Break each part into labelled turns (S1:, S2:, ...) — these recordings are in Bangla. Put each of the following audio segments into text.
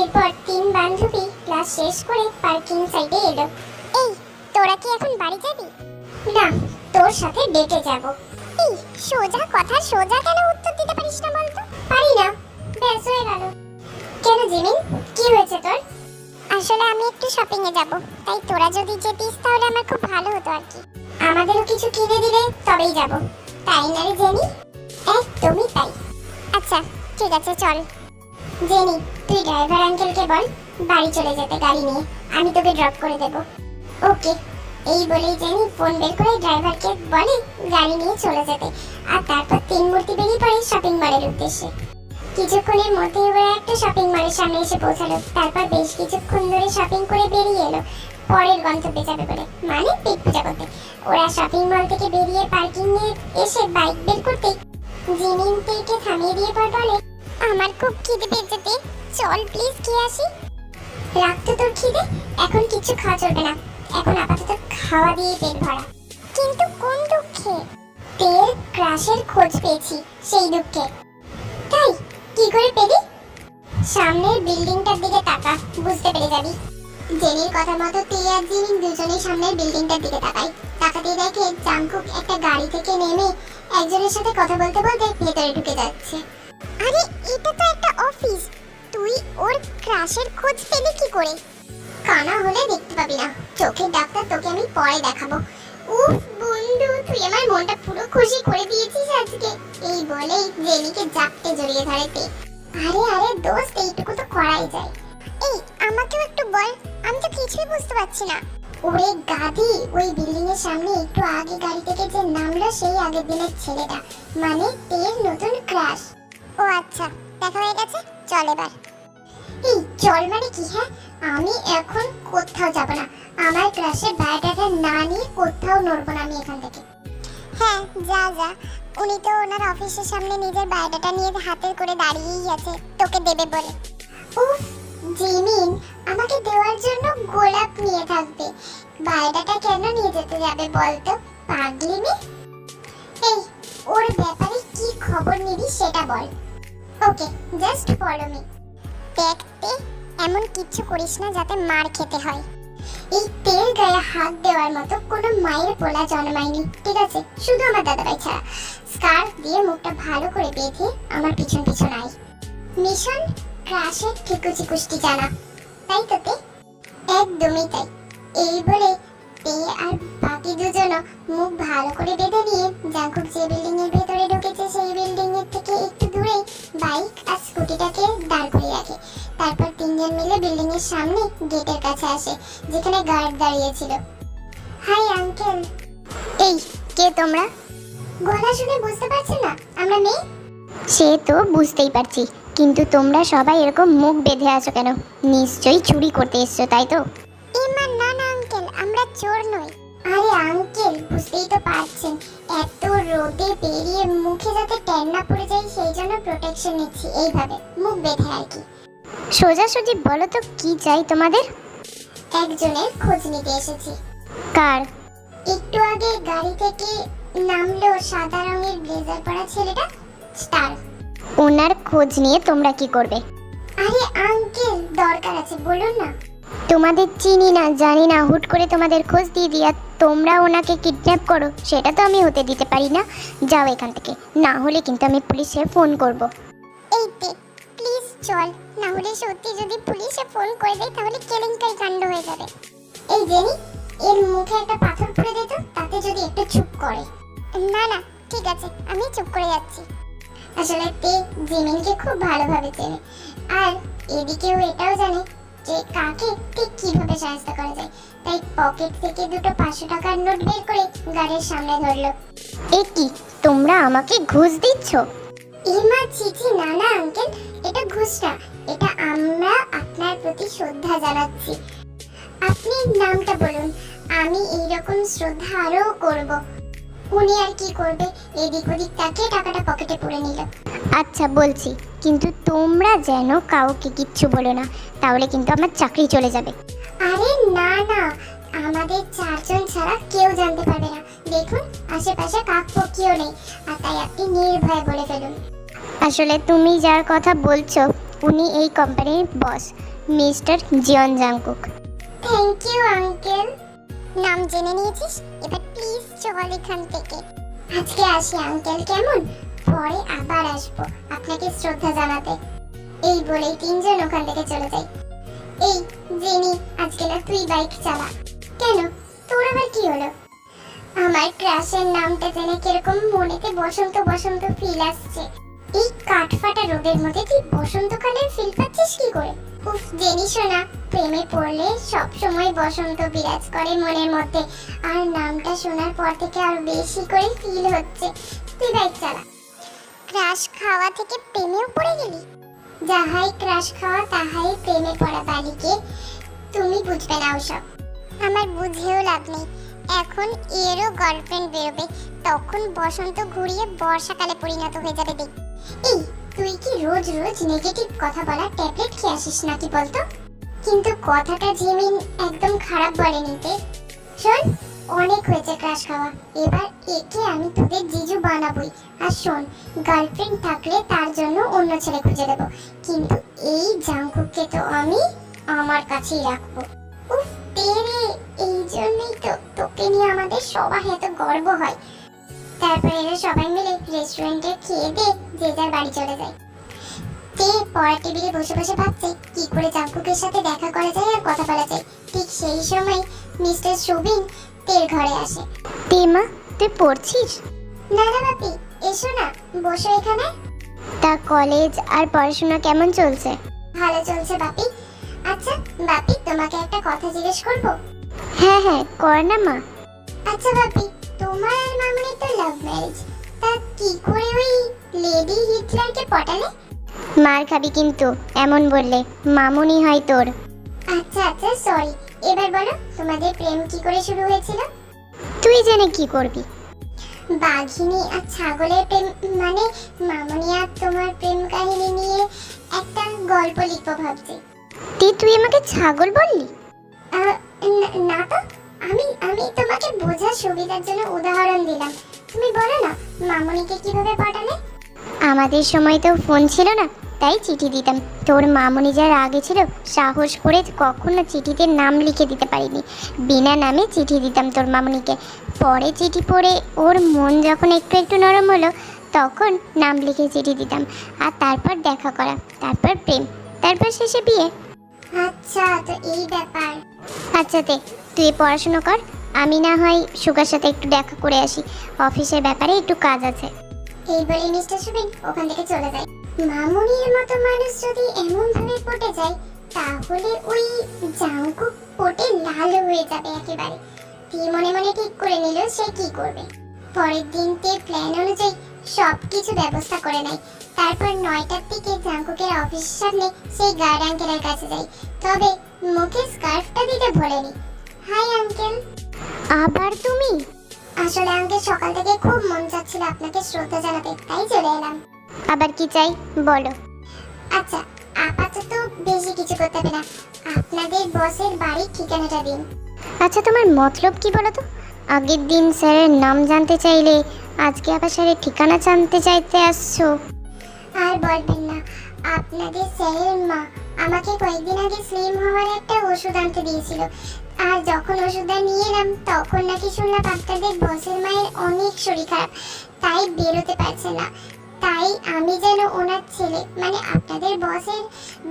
S1: এরপর তিন বান্ধবী ক্লাস শেষ করে পার্কিং সাইডে এলো। এই, তোরা কি এখন বাড়ি যাবি? না, তোর সাথে ডেটে যাব। এই, সোজা কথা, সোজা কেন উত্তর দিতে পারিস না বলতো? পারি না ব্যাস হয়ে গেল। কেন জিমিন, কি হয়েছে তোর? আসলে আমি একটু শপিং এ যাব, তাই তোরা যদি যেতিস তাহলে আমার খুব ভালো হতো আর কি। আমাদেরও কিছু কিনে দিলে তবেই যাব। তাই না রে জেনি? একদমই তাই। আচ্ছা ঠিক আছে, চল। জেনি, তুই ড্রাইভার আঙ্কেলকে বল, বাড়ি চলে যেতে গাড়ি নিয়ে, আমি তোকে ড্রপ করে দেব। ওকে, এই বলেই জেনি ফোন বের করে ড্রাইভারকে বলে গাড়ি নিয়ে চলে যেতে, আর তারপর তিন মূর্তি বেরিয়ে পড়ে শপিং মলের উদ্দেশ্যে। কিছুক্ষণের মধ্যে ওরা একটা শপিং মলের সামনে এসে পৌঁছালো, তারপর বেশ কিছুক্ষণ ধরে শপিং করে বেরিয়ে এলো, পরের গন্তব্যে যাবে বলে মানে পেট পূজা করতে। ওরা শপিং মল থেকে বেরিয়ে পার্কিং এসে বাইক বের করতে জিমিন থেকে থামিয়ে দিয়ে পর বলে আমার খুব খিদে পেয়েছে চল প্লিজ খেয়ে আসি। রাখতো তোর খিদে, এখন কিছু খাওয়া চলবে না। এখন আপাতত খাওয়া দিয়ে পেট ভরা। কিন্তু কোন দুঃখে? তেল ক্রাশের খোঁজ পেয়েছি, সেই দুঃখে। তাই, কি করে পেলি? সামনের বিল্ডিংটার দিকে তাকা, বুঝতে পেরে যাবি। জেনির কথা মতো তে আর জিমিন দুজনেই সামনের বিল্ডিংটার দিকে তাকায়। তাকাতে দেখে জাংকুক একটা গাড়ি থেকে নেমে একজনের সাথে কথা বলতে বলতে ভেতরে ঢুকে যাচ্ছে। আরে, এটা তো একটা অফিস তুই ওর ক্রাশের খোঁজ পেলি কি করে? কানা হলে দেখতে পাবি না। চোখের ডাক্তার তোকে আমি পরে দেখাবো। উফ, বন্ধু, তুই আমার মনটা পুরো খুশি করে দিয়েছিস আজকে। এই বলেই জেনিকে জাপটে জড়িয়ে ধরে তে। আরে আরে, দোস্ত, এইটুকু তো করাই যায়। এই, আমাকেও একটু বল, আমি তো কিছুই বুঝতে পারছি না। ওরে গাধি, ওই বিল্ডিং এর সামনে একটু আগে গাড়ি থেকে যে নামলো সেই আগের দিনের ছেলেটা। মানে তের নতুন ক্রাশ ও আচ্ছা দেখা হয়ে গেছে, চল এবার। এই, চল মানে কি হ্যাঁ? আমি এখন কোথাও যাব না। আমার ক্লাসের বায়োডাটা না নিয়ে কোথাও নড়বো না আমি এখান থেকে। হ্যাঁ যা যা। উনি তো ওনার অফিসের সামনে নিজের বায়োডাটা নিয়ে হাতের করে দাঁড়িয়েই আছে, তোকে দেবে বলে। উফ, জিমিন, আমাকে দেওয়ার জন্য গোলাপ নিয়ে থাকবে। বায়োডাটা কেন নিয়ে যেতে যাবে বলতো পাগলি মেয়ে এই, ওর ব্যাপারে কি খবর নিবি সেটা বল। ওকে জাস্ট ফলো মি দেখতে এমন কিচ্ছু করিস না যাতে মার খেতে হয়। এই তেল গায়ে হাত দেওয়ার মতো কোনো মায়ের পোলা জন্মায়নি, ঠিক আছে? শুধু আমার দাদাভাই ছাড়া। স্কার্ফ দিয়ে মুখটা ভালো করে বেঁধে আমার পিছন পিছন আই মিশন ক্রাশের ঠিকুচি কুষ্টি জানা। তাই তে একদমই তাই। এই বলে তে আর বাকি দুজনও মুখ ভালো করে বেঁধে নিয়ে জাঙ্কুক যে বিল্ডিং এর ভেতরে ঢুকেছে সেই বিল্ডিং এর থেকে একটু দূরে বাইক আর স্কুটিটাকে দাঁড় করিয়ে রাখে। তারপর তিনজন মিলে বিল্ডিং এর সামনে গেটের কাছে আসে যেখানে গার্ড দাঁড়িয়ে ছিল হাই আঙ্কেল এই কে তোমরা? গলা শুনে বুঝতে পারছেন না আমরা মেয়ে? সে তো বুঝতেই পারছি কিন্তু তোমরা সবাই এরকম মুখ বেঁধে আছো কেন? নিশ্চয়ই চুরি করতে এসছো তাই তো? এমা না না আঙ্কেল আমরা চোর নই। আরে আঙ্কেল, বুঝতেই তো পারছেন। এত রোদে বেরিয়ে মুখে যাতে ট্যান না পড়ে যায়, সেই জন্য প্রোটেকশন নিচ্ছি, এইভাবে। মুখ বেঁধে আর কি। সোজাসুজি বলো তো, কি চাই তোমাদের? একজনের খোঁজ নিতে এসেছি। কার? একটু আগে গাড়ি থেকে নামলো সাদা রঙের ব্লেজার পরা ছেলেটা, স্টার। ওনার খোঁজ নিয়ে তোমরা কি করবে? আরে আঙ্কেল, দরকার আছে, বলুন না। তোমাদের চিনি না, জানি না, হুট করে তোমাদের খোঁজ দিয়ে দিয়া তোমরা ওনাকে কিডন্যাপ করো, সেটা তো আমি হতে দিতে পারি না। যাও এখান থেকে, না হলে কিন্তু আমি পুলিশে ফোন করব। এই তে প্লিজ চল, না হলে সত্যি যদি পুলিশে ফোন করে দেয়, তাহলে কেলেঙ্কারি কাণ্ড হয়ে যাবে। এই জেনি এর মুখে একটা পাথর পুড়ে দে তো, তাতে যদি একটু চুপ করে। না না, ঠিক আছে, আমি চুপ করে যাচ্ছি। আসলে তে জিমিনকে খুব ভালোভাবে চেনে। আর এদিকেও এটাও জানে যে কাকে ঠিক কীভাবে সাহায্য করা যায়। তাই পকেট থেকে দুটো পাঁচশো টাকার নোট বের করে গাড়ির সামনে ধরলো। এ কি, তোমরা আমাকে ঘুষ দিচ্ছ? ইমা চিচি না না আঙ্কেল এটা এটা আমরা আপনার প্রতি শ্রদ্ধা জানাচ্ছি। আপনি নামটা বলুন, আমি এইরকম শ্রদ্ধা আরও করব। উনি আর কি করবে, এদিক ওদিক তাকে টাকাটা পকেটে পুরে নিল। আচ্ছা বলছি, কিন্তু তোমরা যেন কাউকে কিচ্ছু বলো না, তাহলে কিন্তু আমার চাকরি চলে যাবে। আরে না না। আমাদের চারজন ছাড়া কেউ জানতে পারবে না। দেখুন, আশেপাশে কাক পক্ষীও নেই। আর তাই আপনি নির্ভয়ে বলে ফেলুন। আসলে তুমি যার কথা বলছো,
S2: উনি এই কোম্পানির boss mister Jeon Jungkook.
S1: Thank you uncle নাম জেনে নিয়েছিস? এবার প্লিজ চল এখান থেকে। আজকে আসি আঙ্কেল কেমন? পরে আবার আসব, আপনাকে শ্রদ্ধা জানাতে। এই বলেই তিনজন ওখান থেকে চলে যায়। এই জেনি, আজকে না তুই বাইক চালা। কেন? তোর আবার কি হলো? আমার ক্রাশের নামটা জেনে কীরকম মনেতে বসন্ত বসন্ত ফিল আসছে। এই কাঠফাটা রোদের মধ্যে তুই বসন্তকালের ফিল পাচ্ছিস কি করে? উফ, জেনি শোনা প্রেমে পড়লে সব সময় বসন্ত বিরাজ করে মনের মধ্যে। আর নামটা শোনার পর থেকে আরও বেশি করে ফিল হচ্ছে। তুই বাইক চালা। ক্রাশ খাওয়া থেকে প্রেমেও পড়ে গেলি? যাহাই ক্রাশ খাওয়া তাহাই প্রেমে পড়া বালিকে তুমি বুঝবে না ওসব। আমার বুঝেও লাভ নেই। এখন এরও গার্লফ্রেন্ড বেরোবে, তখন বসন্ত ঘুরিয়ে বর্ষাকালে পরিণত হয়ে যাবে দেখ। এই, তুই কি রোজ রোজ নেগেটিভ কথা বলা ট্যাবলেট খেয়ে আসিস নাকি বলতো? কিন্তু কথাটা জিমিন একদম খারাপ বলেনি তে শোন অনেক হয়েছে ক্রাশ খাওয়া। এবার একে আমি তোদের জিজু বানাবই। আর শোন গার্লফ্রেন্ড থাকলে তার জন্য অন্য ছেলে খুঁজে দেব। কিন্তু এই জাঙ্কুককে তো আমি আমার কাছেই রাখব। এই জন্যই তো তোকে নিয়ে আমাদের এত গর্ব হয়। তারপরে এরা সবাই মিলে রেস্টুরেন্টে খেয়ে দিয়ে যে যার বাড়ি চলে যায়। তে টেবিলে বসে বসে ভাবছে, কি করে জাঙ্কুকের সাথে দেখা করা যায় আর কথা বলা যায়। ঠিক সেই সময় মিস্টার সুবিন তের ঘরে আসে।
S2: তে মা তুই পড়ছিস?
S1: না না বাপি এসো না বসো এখানে।
S2: তা কলেজ আর পড়াশোনা কেমন চলছে?
S1: ভালো চলছে বাপি। আচ্ছা বাপি তোমাকে একটা কথা জিজ্ঞেস করব?
S2: হ্যাঁ হ্যাঁ কর না মা।
S1: আচ্ছা বাপি তোমার আর মামুনি তো লাভ ম্যারেজ তা কি করে ওই লেডি হিটলারকে পটালে?
S2: মার খাবি কিন্তু এমন বললে মামুনি হয় তোর।
S1: আচ্ছা আচ্ছা সরি এবার বলো তোমাদের প্রেম কি করে শুরু হয়েছিল?
S2: তুই জেনে কি করবি।
S1: বাঘিনী আর ছাগলের প্রেম মানে মামনি আর তোমার প্রেম কাহিনী নিয়ে একটা গল্প লিখব ভাবছি।
S2: তুই তুই আমাকে ছাগল বললি?
S1: না তো আমি আমি তোমাকে বোঝার সুবিধার জন্য উদাহরণ দিলাম। তুমি বলো না মামুনিকে কীভাবে পাঠালে?
S2: আমাদের সময় তো ফোন ছিল না তাই চিঠি দিতাম। তোর মামুনি যার আগে ছিল সাহস করে কখনো চিঠিতে নাম লিখে দিতে পারিনি। বিনা নামে চিঠি দিতাম তোর মামনিকে। পরে চিঠি পড়ে ওর মন যখন একটু একটু নরম হলো তখন নাম লিখে চিঠি দিতাম। আর তারপর দেখা করা তারপর প্রেম তারপর শেষে বিয়ে।
S1: আচ্ছা তো এই ব্যাপার।
S2: আচ্ছা তে তুই পড়াশুনো কর আমি না হয় সুগার সাথে একটু দেখা করে আসি। অফিসের ব্যাপারে একটু কাজ আছে।
S1: এই বলে মিস্টার সুবিন ওখান থেকে চলে যায় মামুনির মতো মানুষ যদি এমন ভাবে পটে যায় তাহলে ওই জাঙ্কুক পটে লাল হয়ে যাবে একেবারে। দিয়ে মনে মনে ঠিক করে নিল সে কি করবে। পরের দিন তে প্ল্যান অনুযায়ী সব কিছু ব্যবস্থা করে নেয়। তারপর নয়টার দিকে জাঙ্কুকের অফিসের সামনে সেই গার্ড আঙ্কেলের কাছে যায়। তবে মুখে স্কার্ফটা দিতে ভোলেনি। হাই আঙ্কেল
S2: আবার তুমি?
S1: আসলে আঙ্কেল সকাল থেকে খুব মন চাচ্ছিল আপনাকে শ্রদ্ধা জানাতে তাই চলে এলাম।
S2: আবার কি চাই? বলো।
S1: আচ্ছা আপাতত বেশি কিছু করতে হবে না। আপনাদের বসের বাড়ির ঠিকানাটা দিন।
S2: আচ্ছা তোমার মতলব কি বলো তো আগের দিন স্যারের নাম জানতে চাইলে আজকে আবার স্যারের ঠিকানা জানতে চাইতে আসছো।
S1: আর বলবেন না, আপনাদের স্যারের মা আমাকে কয়েকদিন আগে স্লিম হওয়ার একটা ওষুধ আনতে দিয়েছিল। আর যখন ওষুধটা নিয়ে এলাম, তখন নাকি শুনলাম আপনাদের বসের মায়ের অনেক শরীর খারাপ, তাই বেরোতে পারছে না। তাই আমি যেন ওনার ছেলে মানে আপনাদের বসের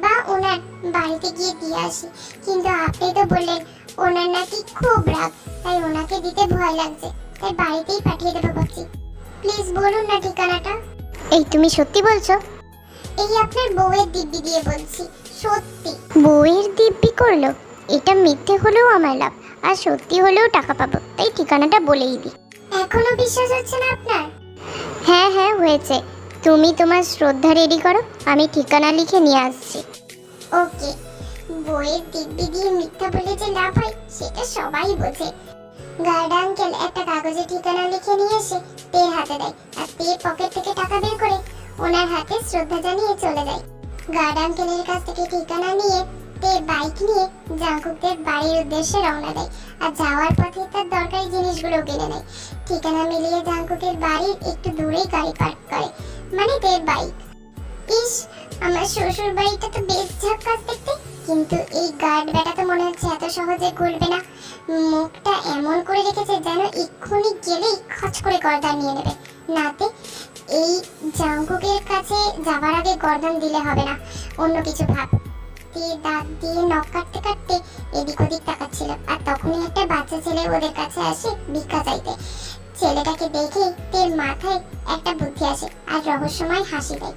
S1: বা ওনার বাড়িতে গিয়ে দিয়ে আসি। কিন্তু আপনি তো বললেন ওনার নাকি খুব রাগ তাই ওনাকে দিতে ভয় লাগছে। তাই বাড়িতেই পাঠিয়ে দেবো ভাবছি। প্লিজ বলুন না ঠিকানাটা।
S2: এই তুমি সত্যি বলছো?
S1: এই আপনার বউয়ের দিব্যি দিয়ে বলছি সত্যি।
S2: বউয়ের দিব্যি করল? এটা মিথ্যে হলেও আমার লাভ আর সত্যি হলেও টাকা পাবো তাই ঠিকানাটা বলেই দিই।
S1: এখনও বিশ্বাস হচ্ছে না আপনার?
S2: হ্যাঁ হ্যাঁ হয়েছে। তুমি তোমার শ্রদ্ধা রেডি করো, আমি ঠিকানা লিখে নিয়ে আসছি।
S1: ওকে, বইয়ের দিব্যি দিয়ে মিথ্যা বলে যে লাভ হয়, সেটা সবাই বোঝে। গার্ড আঙ্কেল একটা কাগজে ঠিকানা লিখে নিয়ে এসে তের হাতে দেয়, আর তে পকেট থেকে টাকা বের করে ওনার হাতে শ্রদ্ধা জানিয়ে চলে যায়। গার্ড আঙ্কেলের কাছ থেকে ঠিকানা নিয়ে তে বাইক নিয়ে জাঙ্কুকদের বাড়ির উদ্দেশ্যে রওনা দেয়, আর যাওয়ার পথে তার দরকারি জিনিসগুলো কিনে নেয়। ঠিকানা মিলিয়ে জাঙ্কুকের বাড়ির একটু দূরেই গাড়ি পার্ক করে। মানে তের বাইক ইস, আমার শ্বশুর বাড়িটা তো বেশ ঝাক্কাস দেখতে, কিন্তু এই গার্ড বেটা তো মনে হচ্ছে এত সহজে গলবে না। মুখটা এমন করে রেখেছে যেন এক্ষুনি গেলেই খচ করে গর্দান নিয়ে নেবে। নাতে, এই জাঙ্কুকের কাছে যাবার আগে গর্দান দিলে হবে না, অন্য কিছু ভাব। দিয়ে দাঁত দিয়ে নখ কাটতে কাটতে এদিক ওদিক তাকাচ্ছিল, আর তখনই একটা বাচ্চা ছেলে ওদের কাছে আসে ভিক্ষা চাইতে। ছেলেটাকে দেখে তের মাথায় একটা বুদ্ধি আসে আর রহস্যময় হাসি দেয়।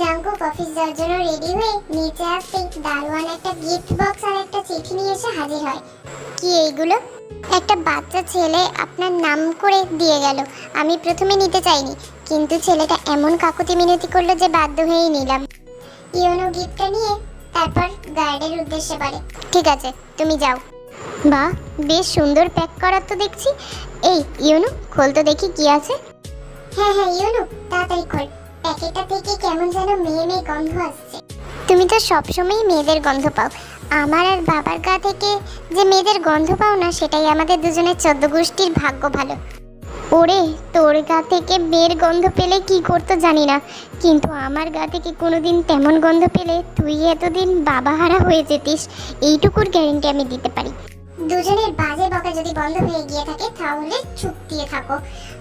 S1: জাঙ্কুক অফিস যাওয়ার জন্য রেডি হয়ে নিচে আসতেই দারোয়ান একটা গিফট বক্স আর একটা চিঠি নিয়ে এসে হাজির হয়।
S2: কি এইগুলো? একটা বাচ্চা ছেলে আপনার নাম করে দিয়ে গেল। আমি প্রথমে নিতে চাইনি, কিন্তু ছেলেটা এমন কাকুতি মিনতি করল যে বাধ্য হয়েই নিলাম।
S1: ইওনো গিফটটা নিয়ে তারপর গার্ডের উদ্দেশ্যে বলে,
S2: ঠিক আছে, তুমি যাও। বাহ বেশ সুন্দর প্যাক করা তো দেখছি। এই ইউনু খোল তো দেখি কি আছে।
S1: হ্যাঁ হ্যাঁ ইউনু তাড়াতাড়ি খোল। প্যাকেটটা থেকে কেমন যেন মেয়ে মেয়ে গন্ধ আসছে।
S2: তুমি তো সবসময়ই মেয়েদের গন্ধ পাও। আমার আর বাবার গা থেকে যে মেয়েদের গন্ধ পাও না সেটাই আমাদের দুজনের চোদ্দ গোষ্ঠীর ভাগ্য ভালো। ওরে, তোর গা থেকে মেয়ের গন্ধ পেলে কি করতো জানি না। কিন্তু আমার গা থেকে কোনোদিন তেমন গন্ধ পেলে তুই এতদিন বাবাহারা হয়ে যেতিস, এইটুকুর গ্যারেন্টি আমি দিতে পারি।
S1: দুজনের বাজে বকা যদি বন্ধ হয়ে গিয়ে থাকে, তাহলে চুপ দিয়ে থাকো।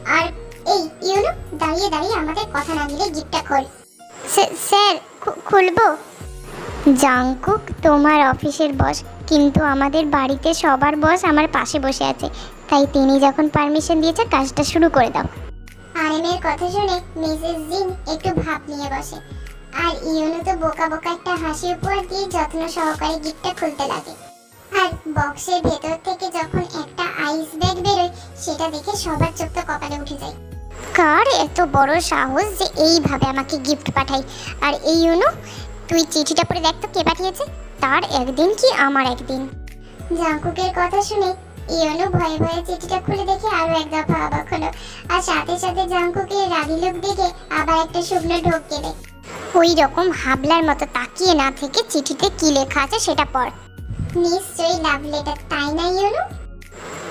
S1: আর এই ইউনো দাঁড়িয়ে দাঁড়িয়ে আমাদের কথা না দিলে গিফটটা খোল।
S2: স্যার- খুলবো? জাংকুক তোমার অফিসের বস, কিন্তু আমাদের বাড়িতে সবার বস আমার পাশে বসে আছে। তাই তিনি যখন পারমিশন দিয়েছে কাজটা শুরু করে দাও।
S1: আরেমের কথা শুনে মিসেস জিন একটু ভাব নিয়ে বসে। আর ইউনো তো বোকা বোকা একটা হাসি উপহার দিয়ে যত্ন সহকারে গিফটটা খুলতে লাগে। আর বক্সের ভেতর থেকে যখন একটা আইস ব্যাগ বেরোয় সেটা দেখে সবার চোখ তো কপালে উঠে যায়।
S2: কার এত বড় সাহস যে এইভাবে আমাকে গিফট পাঠাই আর এই ইউনো তুই চিঠিটা পড়ে দেখ তো কে পাঠিয়েছে? তার একদিন কি আমার একদিন?
S1: জাঙ্কুকের কথা শুনে ইয়নো ভয়ে ভয়ে চিঠিটা খুলে দেখে আরও এক দফা অবাক হলো। আর সাথে সাথে জাঙ্কুকের রাগি লোক দেখে আবার একটা শুকনো ঢোক গেলে
S2: ওই রকম হাবলার মতো তাকিয়ে না থেকে চিঠিতে কি লেখা আছে সেটা পড়।
S1: নিশ্চয়ই লাভ লেটার তাই না ইয়নো?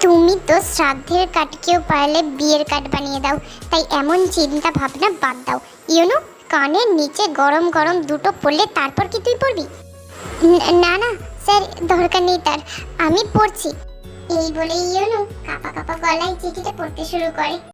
S2: তুমি তো শ্রাদ্ধের কাঠকেও পারলে বিয়ের কাঠ বানিয়ে দাও, তাই এমন চিন্তা ভাবনা বাদ দাও। ইউনো কানের নিচে গরম গরম দুটো পড়লে তারপর কি তুই পড়বি? না না, স্যার, দরকার নেই তার। আমি পড়ছি।
S1: এই বলেই যেন কাপা কাপা গলায় চিঠিটা পড়তে শুরু করে।